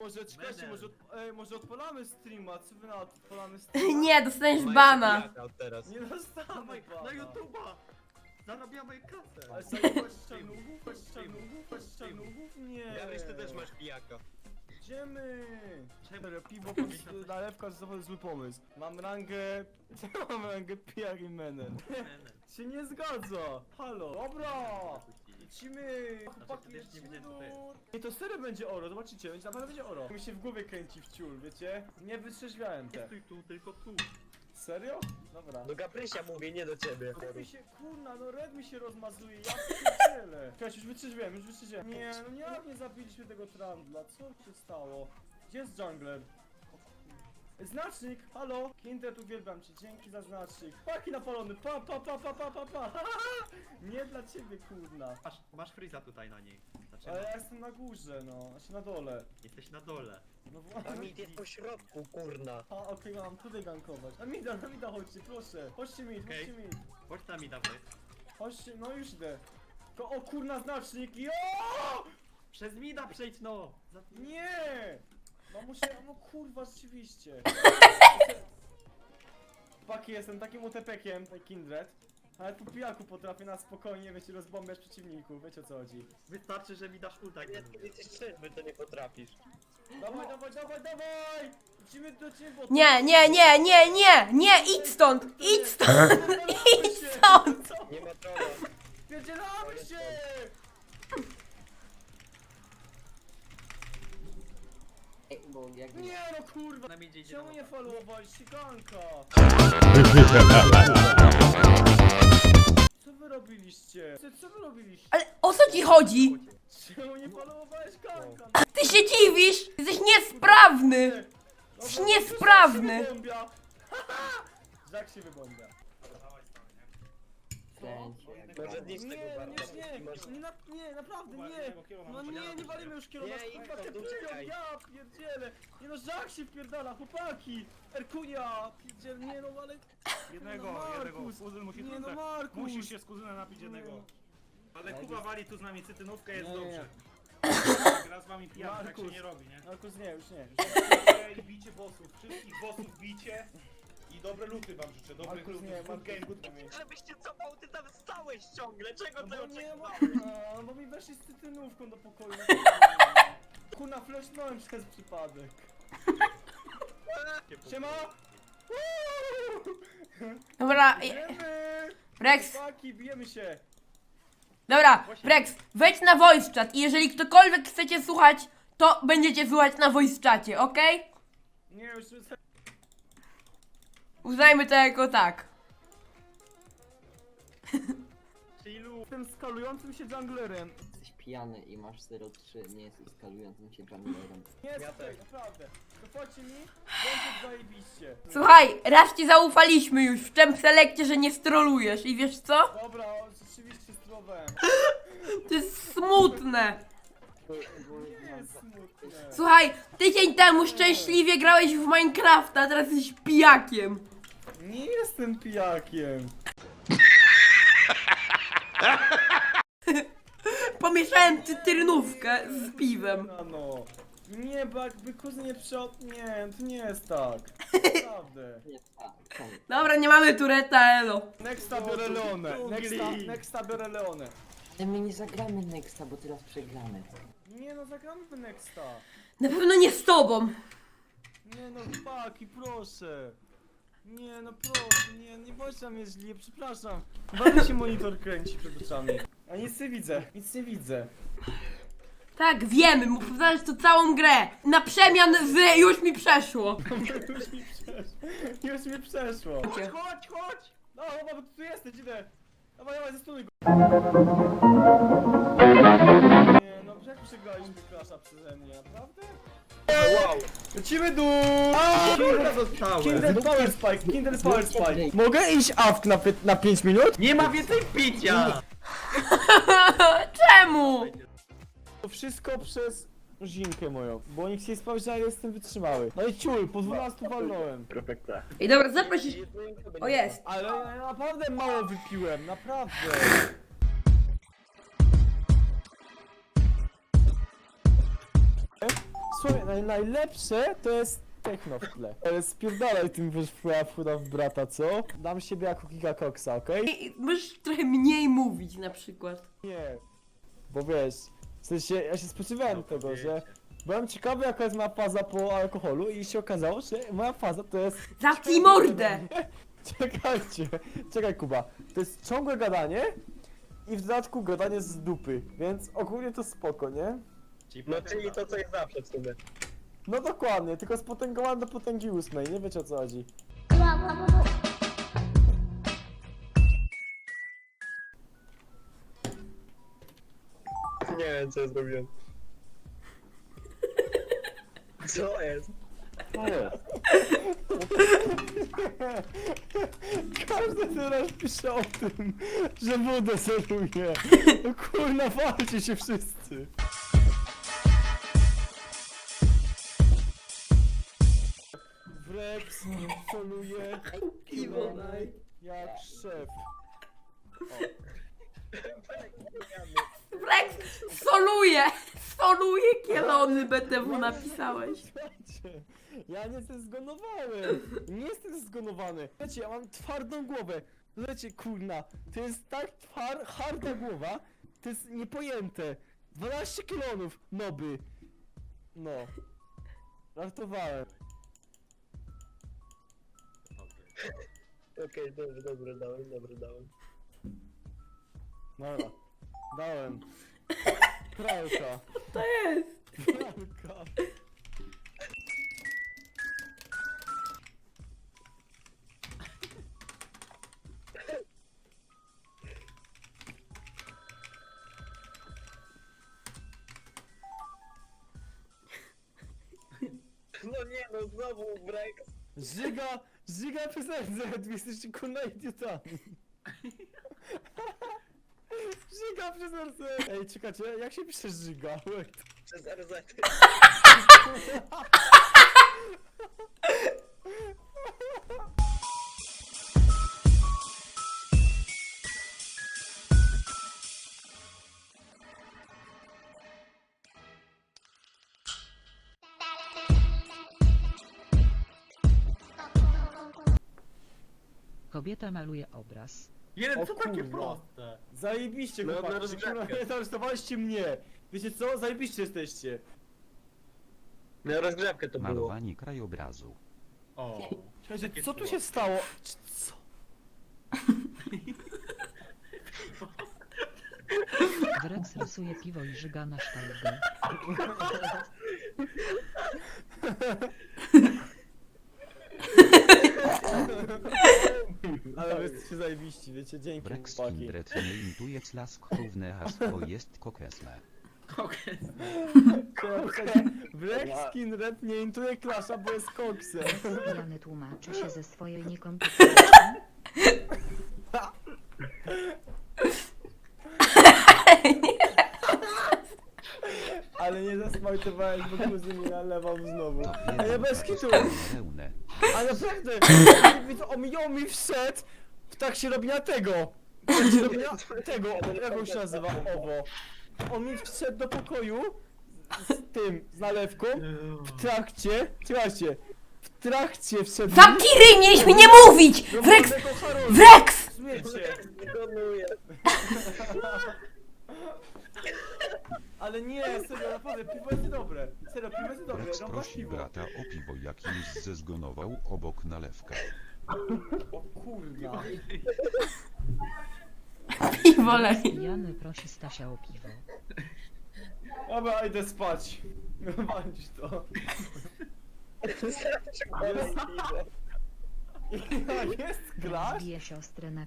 Może czekajcie, Menel. może, odp- ej, może odpalamy streama, co wy na to odpalamy streama? Nie, dostaniesz bana. od teraz. Nie dostanę Dawaj, bana. na YouTube'a! Zarabiamy kasę! Ale sobie chodź z czarnugów, chodź z czarnugów, chodź z czarnugów, nie. Garyś, ty też masz pijaka. Idziemy! Czemu? Serio, piwo plus nalewka to zły pomysł. Mam rangę... Mam rangę pijak i menel. Się nie zgadza! Halo! Dobra! Lecimy! Chłopaki, ty też nie lecimy co to jest. Nie, to serio będzie oro, zobaczycie, będzie naprawdę będzie oro. Mi się w głowie kręci w ciul, wiecie? Nie wytrzeźwiałem Nie te. stój tu, tylko tu. Serio? Dobra. Do Gabrysia mówię, nie do ciebie. Red mi się, kurna, no red mi się rozmazuje, ja pierdzielę. Czekaj, już wytrzeźwiłem, już wytrzeźwiłem. Nie, no nie, nie zabiliśmy tego trandla, co się stało? Gdzie jest jungler? Znacznik, halo? Kindred, uwielbiam cię, dzięki za znacznik. Paki napalony, pa, pa, pa, pa, pa, pa, pa. Nie dla ciebie, kurna. Masz, masz Freeza tutaj na niej. Znaczy, Ale ja jestem na górze, no, się na dole. jesteś na dole. No A właśnie. mi jest po środku, kurna. A, okej, mam tutaj gankować. A mida, na mida chodźcie, proszę. Chodźcie mi, Okej. chodźcie mi. Chodź tam i dawaj. Chodźcie, no już idę. Tylko, o kurna, znacznik, jo! Przez mida przejdź no! Za... Nie! No muszę, no kurwa, rzeczywiście. Paki, jestem takim utepekiem, tak Kindred. Ale po pijaku potrafię na spokojnie, wiecie, rozbombiać przeciwników, wiecie o co chodzi. Wystarczy, że mi dasz ulta. jak Nie, będę ty jesteś trzeźwy, to nie potrafisz. Dawaj, dawaj, dawaj, dawaj! Lecimy do ciebie, bo... Nie, nie, nie, nie, nie, nie, idź stąd, idź stąd, idź stąd. Co? Nie ma trolla. Pierdzielamy się! Ej, bo jakby... Nie no kurwa! Idzie Czemu nie ulta. falowałeś sikanka? Co wy robiliście? Co, co wy robiliście? Ale o co ci chodzi? Czemu nie falowałeś kanka? Ty się dziwisz? Jesteś niesprawny. Dobra, Jesteś niesprawny. Żak się wybąbia. Żak się wybąbia. Jak Może bardzo. nie tego Nie, nie, Masz... nie, nie, na, nie, naprawdę nie. No nie, nie walimy już kierowca. Nie, idź uciekaj. ja pierdzielę. Nie no, żak się wpierdala, chłopaki. Erkunia, pierdziel, nie no, ale... Jednego, No, jednego. Markus. Kuzyn musi Nie no, tak. Markus. Musisz się z kuzynem napić jednego. Ale Kuba wali tu z nami cytynówkę, jest Nie, nie, dobrze. Gra z wami pijany, tak się Markus. nie robi, nie? Markus, nie, już nie. Bicie bossów, wszystkich bossów bicie. I dobre luty wam życzę, dobrych Markus, lutów. nie, Good game, good game. Żebyście co, bo ty tam stałeś ciągle, czego No ty bo nie, bo, oczekiwałeś? a, bo mi weszli z cytynówką do pokoju. Kurna, flesznąłem przez przypadek. Siema! Dobra, i- Bijemy! Rex, Chłopaki, bijemy się! dobra, Rex, wejdź na voice chat i jeżeli ktokolwiek chcecie słuchać, to będziecie słuchać na voice chacie, okej? Nie, już... Uznajmy to jako tak. Chillu. Jestem skalującym się junglerem. Jesteś pijany i masz 0,3, nie jesteś skalującym się junglerem. Nie jest Ja okej, też. naprawdę. Mi, będzie zajebiście. Słuchaj, raz ci zaufaliśmy już w tym selekcie, że nie strolujesz i wiesz co? Dobra, o, rzeczywiście strowałem. To jest smutne. Nie jest smutne. Słuchaj, tydzień temu szczęśliwie grałeś w Minecrafta, a teraz jesteś pijakiem. Nie jestem pijakiem. Pomieszałem cytrynówkę z piwem. No, no. Nie, bo jakby kuzyn nie przyjął... Nie, to nie jest tak. Naprawdę. A, koniec. Dobra, nie mamy tureta, elo. Nexta biorę Leonę. Nexta, nexta biorę Leonę. Ale my nie zagramy Nexta, bo teraz przegramy. Nie no, zagramy Nexta. Na pewno nie z tobą. Nie no, chłopaki, proszę. Nie no, proszę, nie, nie bądź na mnie źle, przepraszam. Bardzo się monitor kręci przed oczami. A nic nie widzę, nic nie widzę. Tak, wiemy, mógł powtarzać to całą grę. Na przemian z już mi przeszło. Już mi przeszło. Już mi przeszło. Chodź, chodź, chodź! No, bo ty tu jesteś, idę. Dawaj, dawaj, zastunuj go. Nie no, jak przegraliśmy klasza przeze mnie, naprawdę? Wow! Lecimy dół! Zostałem. Kindred Power Spike, Kindred Power Spike. Mogę iść awk na, py- na 5 minut? Nie ma więcej picia! Czemu? To wszystko przez Zinkę moją, bo nikt się nie sprawdzi, ale jestem wytrzymały. No i ciul, po 12 walnąłem. I dobra, zaprosisz. O jest. Ale ja naprawdę mało wypiłem, naprawdę. Słuchaj, naj, najlepsze to jest techno w tle. Ale spierdalaj tym wiesz wpływa wpływa w brata, co? Dam siebie jako Kika Coxa, okej? I- Możesz trochę mniej mówić na przykład. Nie. Bo wiesz, w sensie ja się spodziewałem tego, że byłem ciekawy jaka jest moja faza po alkoholu i się okazało, że moja faza to jest... Zamknij mordę! Czekajcie, czekaj Kuba. To jest ciągłe gadanie i w dodatku gadanie z dupy, więc ogólnie to spoko, nie? No czyli to co jest zawsze w sumie. No dokładnie, tylko spotęgowane do potęgi ósmej, nie wiecie o co chodzi. Nie wiem co ja zrobiłem. Co jest? Każdy teraz pisze o tym, że wodę seruje. No kurna, walcie się wszyscy. Wrex soluje Piwo daj. jak szef. Flex, soluje! Soluje kielony BTW napisałeś. Słuchajcie, ja nie jestem zgonowany. Nie jestem zgonowany. Wiecie, ja mam twardą głowę. Lecie, kurna, to jest tak twar, harda głowa, to jest niepojęte. 12 kilonów, noby. No. Żartowałem. Okej, dobrze, dobrze, dałem, dobrze, dałem. Dobra. Dałem. Pralka. To jest. Pralka. No nie no, znowu break. Żyga, przez NZ, wy jesteście kurna idiotami. Żyga przez NZ. Ej, czekajcie, jak się pisze? Wait. Przez RZ. Kobieta maluje obraz. Jeden, O co takie kurwa. proste? Zajebiście, No, chłopaki, na kurwa, rozgrzewkę. nie zaresztowaliście mnie. Wiecie co? Zajebiście jesteście. Na rozgrzewkę to było. Malowanie krajobrazu. O. Takie co tu słowo. się stało? C- Co? Drex rysuje piwo i żyga na sztalgę. Ale wy jesteście zajebiści, wiecie, dzięki Brex chłopaki. Nie intuje slask równe hasło jest kokesme. Okej. Black Skin Red nie intuje klasza, bo jest koksem. Pijany tłumaczy się ze swojej niekompetencji. Ale nie zasmajtowałeś, bo kuzyn mi nalewał znowu. To A ja bez kitu! pełne. A naprawdę! Widzę, on mi, on mi wszedł! Tak się robi na tego! Tak się robi na tego! Jak on się nazywa? Owo. On mi wszedł do pokoju z tym, z nalewką w trakcie, słuchajcie, w trakcie wszedł Zamknij ryj, mieliśmy nie mówić! Rozumiecie? Wykonuję. Ale nie, serio, naprawdę, piwo jest dobre. Serio, piwo jest dobre, rąba prosi piwo. brata o piwo jakimś zezgonował obok nalewka. O kurwa. Piwo lepiej. Pijany prosi Stasia o piwo. Dobra, idę spać. Walić to. Ja jest grasz? Bije siostrę na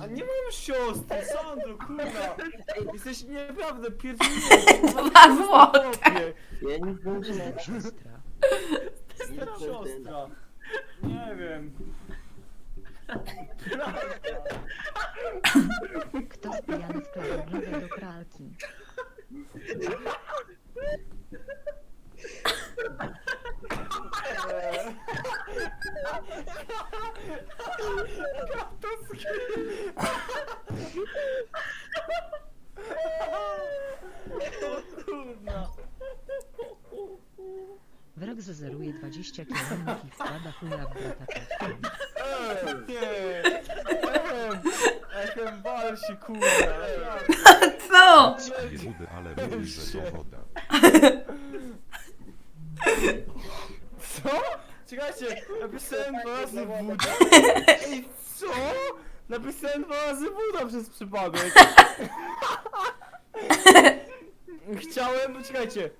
A nie mam siostry, Sandro, kurwa. Jesteś naprawdę pierdolony. Dwa złote. Ja nie zdążyłem. Siostra. Jestem siostra. Nie wiem. Prawda. Kto spijany wkładał glowę do pralki? Kurwa. Brex zeruje 20 km i wpada chuja w brata kawką. Nie! Echem! Echem wal się kurwa! Co? Nie budę, ale mówi, że to woda. Co? Czekajcie, napisałem dwa razy Buda. Ej, co? Napisałem dwa razy Buda przez przypadek. Chciałem, poczekajcie.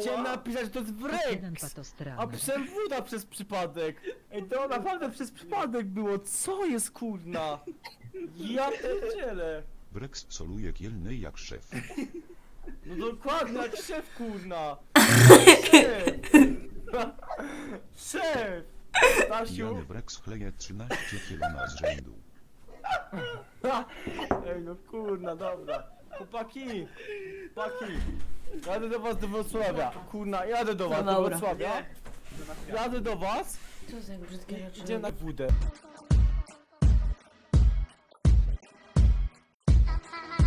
Chciałem napisać, że to jest Jeden Wrex. A patostrany. pisałem Buda przez przypadek. Ej, to naprawdę przez przypadek było. Co jest kurna? Ja pierdzielę. Brex soluje kielny jak szef. No dokładnie, jak szef kurna! Szef! Szef! Stasiu! Pijany Brex chleje 13 kg z rzędu. Ej no kurna, dobra. Chłopaki! Chłopaki! Jadę do was do Wrocławia. Kurna, jadę do was do. Wrocławia. Jadę do was. Co za brzydkie rzeczy? Idzie na wódę.